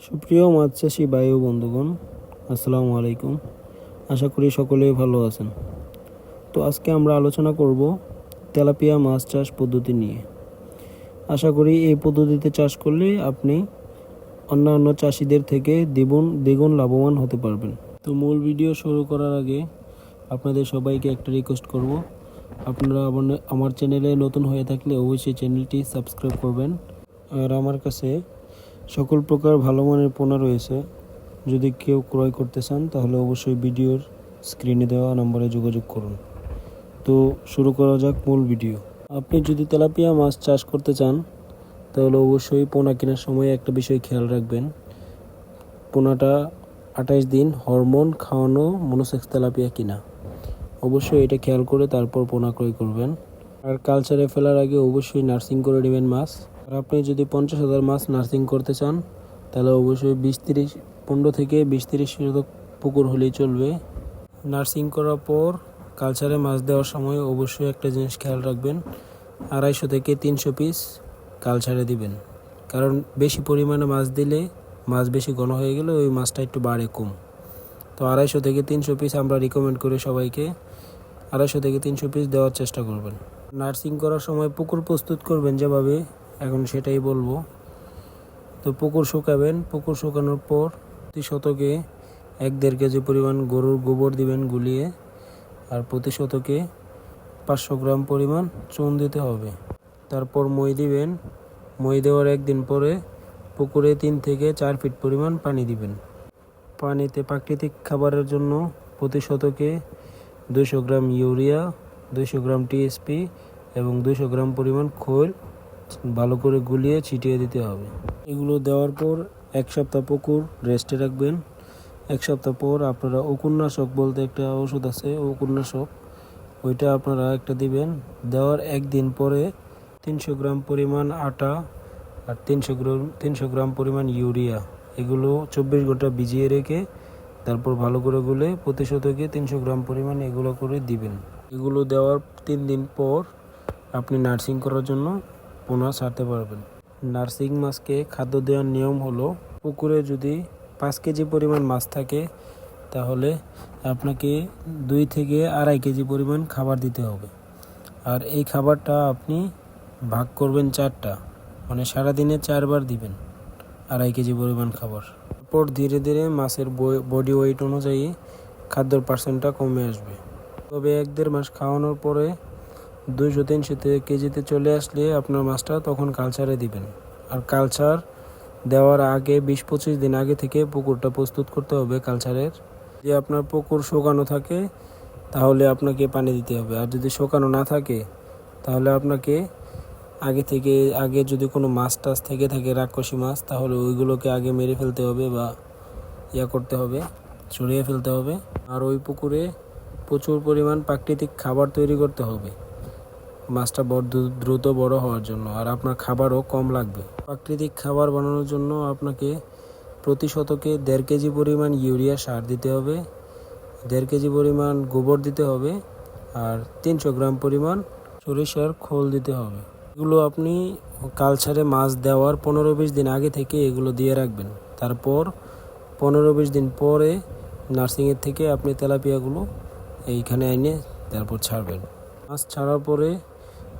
সুপ্রিয় মাছ চাষি বায়ু বন্ধুগণ, আসসালামু আলাইকুম। আশা করি সকলেই ভালো আছেন। তো আজকে আমরা আলোচনা করব তেলাপিয়া মাছ চাষ পদ্ধতি নিয়ে। আশা করি এই পদ্ধতিতে চাষ করলে আপনি অন্যান্য চাষিদের থেকে দ্বিগুণ দ্বিগুণ লাভবান হতে পারবেন। তো মূল ভিডিও শুরু করার আগে আপনাদের সবাইকে একটা রিকোয়েস্ট করব। আপনারা আমার- আমার চ্যানেলে নতুন হয়ে থাকলে অবশ্যই চ্যানেলটি সাবস্ক্রাইব করবেন। আর আমার কাছে সকল প্রকার ভালো মানের পোনা রয়েছে। যদি কেউ ক্রয় করতে চান, তাহলে অবশ্যই ভিডিওর স্ক্রিনে দেওয়া নম্বরে যোগাযোগ করুন। তো শুরু করা যাক মূল ভিডিও। আপনি যদি তেলাপিয়া মাছ চাষ করতে চান, তাহলে অবশ্যই পোনা কেনার সময় একটা বিষয় খেয়াল রাখবেন। পোনাটা আঠাইশ দিন হরমোন খাওয়ানো মনোসেক্স তেলাপিয়া কিনা। অবশ্যই এটা খেয়াল করে তারপর পোনা ক্রয় করবেন। আর কালচারে ফেলার আগে অবশ্যই নার্সিং করে নেবেন মাছ। আর আপনি যদি পঞ্চাশ হাজার মাছ নার্সিং করতে চান, তাহলে অবশ্যই বিশ তিরিশ, পনেরো থেকে বিশ তিরিশ শতক পুকুর হলেই চলবে। নার্সিং করার পর কালচারে মাছ দেওয়ার সময় অবশ্যই একটা জিনিস খেয়াল রাখবেন, আড়াইশো থেকে তিনশো পিস কালচারে দিবেন। কারণ বেশি পরিমাণে মাছ দিলে মাছ বেশি ঘন হয়ে গেলে ওই মাছটা একটু বাড়ে কম। তো আড়াইশো থেকে তিনশো পিস আমরা রিকমেন্ড করি সবাইকে, আড়াইশো থেকে তিনশো পিস দেওয়ার চেষ্টা করবেন। নার্সিং করার সময় পুকুর প্রস্তুত করবেন যেভাবে এখন সেটাই বলব। তো পুকুর শুকাবেন। পুকুর শুকানোর পর প্রতি শতকে এক দেড় কেজি পরিমাণ গরুর গোবর দিবেন গুলিয়ে, আর প্রতি শতকে পাঁচশো গ্রাম পরিমাণ চুন দিতে হবে। তারপর মই দিবেন। মই দেওয়ার একদিন পরে পুকুরে তিন থেকে চার ফিট পরিমাণ পানি দিবেন। পানিতে প্রাকৃতিক খাবারের জন্য প্রতি শতকে দুশো গ্রাম ইউরিয়া দুশো গ্রাম টিএসপি এবং দুশো গ্রাম পরিমাণ খোল ভালো করে গুলিয়ে ছিটিয়ে দিতে হবে। এগুলো দেওয়ার পর এক সপ্তাহ পুকুর রেস্টে রাখবেন। এক সপ্তাহ পর আপনারা অকুন্নাশক বলতে একটা ওষুধ আছে অকুন্নাশক ওইটা আপনারা একটা দিবেন। দেওয়ার একদিন পরে তিনশো গ্রাম পরিমাণ আটা আর তিনশো গ্রাম তিনশো গ্রাম পরিমাণ ইউরিয়া। এগুলো চব্বিশ ঘণ্টা ভিজিয়ে রেখে তারপর ভালো করে গুলে প্রতি শতকে তিনশো গ্রাম পরিমাণ এগুলো করে দিবেন। এগুলো দেওয়ার তিন দিন পর আপনি নার্সিং করার জন্য পোনা ছাড়তে পারবেন। নার্সিং মাছকে খাদ্য দেওয়ার নিয়ম হলো, পুকুরে যদি পাঁচ কেজি পরিমাণ মাছ থাকে, তাহলে আপনাকে দুই থেকে আড়াই কেজি পরিমাণ খাবার দিতে হবে। আর এই খাবারটা আপনি ভাগ করবেন চারটা মানে সারাদিনে চারবার দিবেন আড়াই কেজি পরিমাণ খাবার। তারপর ধীরে ধীরে মাছের বডি ওয়েট অনুযায়ী খাদ্যর পার্সেন্টটা কমে আসবে। তবে এক দেড় মাস খাওয়ানোর পরে দুইশো তিনশো কেজিতে চলে আসলে আপনার মাছটা তখন কালচারে দিবেন। আর কালচার দেওয়ার আগে বিশ পঁচিশ দিন আগে থেকে পুকুরটা প্রস্তুত করতে হবে কালচারের যদি আপনার পুকুর শুকানো থাকে, তাহলে আপনাকে পানি দিতে হবে। আর যদি শুকানো না থাকে, তাহলে আপনাকে আগে থেকে, আগে যদি কোনো মাছ টাছ থেকে থাকে, রাক্ষসী মাছ, তাহলে ওইগুলোকে আগে মেরে ফেলতে হবে বা ইয়া করতে হবে, ছড়িয়ে ফেলতে হবে। আর ওই পুকুরে প্রচুর পরিমাণ প্রাকৃতিক খাবার তৈরি করতে হবে। মাছটা বড় দ্রু- দ্রুত বড় হওয়ার জন্য, আর আপনার খাবারও কম লাগবে। প্রাকৃতিক খাবার বানানোর জন্য আপনাকে প্রতি শতকে দেড় কেজি পরিমাণ ইউরিয়া সার দিতে হবে, দেড় কেজি পরিমাণ গোবর দিতে হবে, আর তিনশো গ্রাম পরিমাণ সরিষার খোল দিতে হবে। এগুলো আপনি কালচারে মাছ দেওয়ার পনেরো বিশ দিন আগে থেকে এগুলো দিয়ে রাখবেন। তারপর পনেরো বিশ দিন পরে নার্সিংয়ের থেকে আপনি তেলাপিয়াগুলো এইখানে এনে তারপর ছাড়বেন। মাছ ছাড়ার পরে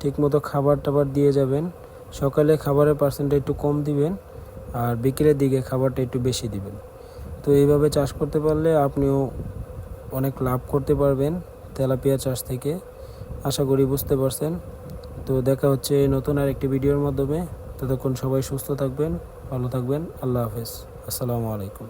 ঠিকমতো খাবার টাবার দিয়ে যাবেন। সকালে খাবারের পার্সেন্টটা একটু কম দিবেন আর বিকেলের দিকে খাবারটা একটু বেশি দিবেন। তো এইভাবে চাষ করতে পারলে আপনিও অনেক লাভ করতে পারবেন তেলাপিয়া চাষ থেকে। আশা করি বুঝতে পারছেন। তো দেখা হচ্ছে নতুন আরেকটি ভিডিওর মাধ্যমে। ততক্ষণ সবাই সুস্থ থাকবেন, ভালো থাকবেন। আল্লাহ হাফেজ। আসসালামু আলাইকুম।